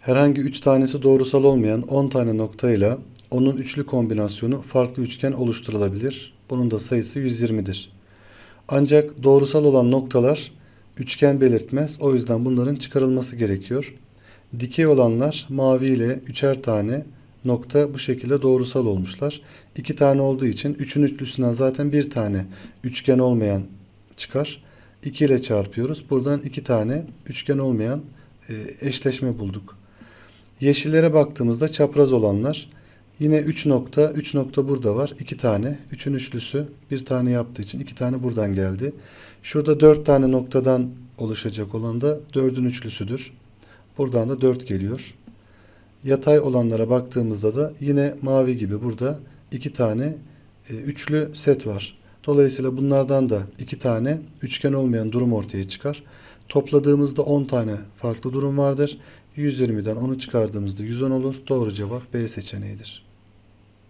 Herhangi 3 tanesi doğrusal olmayan 10 tane noktayla onun üçlü kombinasyonu farklı üçgen oluşturulabilir. Bunun da sayısı 120'dir. Ancak doğrusal olan noktalar üçgen belirtmez. O yüzden bunların çıkarılması gerekiyor. Dikey olanlar mavi ile üçer tane nokta bu şekilde doğrusal olmuşlar. İki tane olduğu için üçün üçlüsünden zaten bir tane üçgen olmayan çıkar. 2 ile çarpıyoruz. Buradan iki tane üçgen olmayan e, eşleşme bulduk. Yeşillere baktığımızda çapraz olanlar yine 3 nokta, 3 nokta burada var. 2 tane. 3'ün üçlüsü bir tane yaptığı için 2 tane buradan geldi. Şurada 4 tane noktadan oluşacak olan da 4'ün üçlüsüdür. Buradan da 4 geliyor. Yatay olanlara baktığımızda da yine mavi gibi burada 2 tane e, üçlü set var. Dolayısıyla bunlardan da 2 tane üçgen olmayan durum ortaya çıkar. Topladığımızda 10 tane farklı durum vardır. 120'den 10'u çıkardığımızda 110 olur. Doğru cevap B seçeneğidir.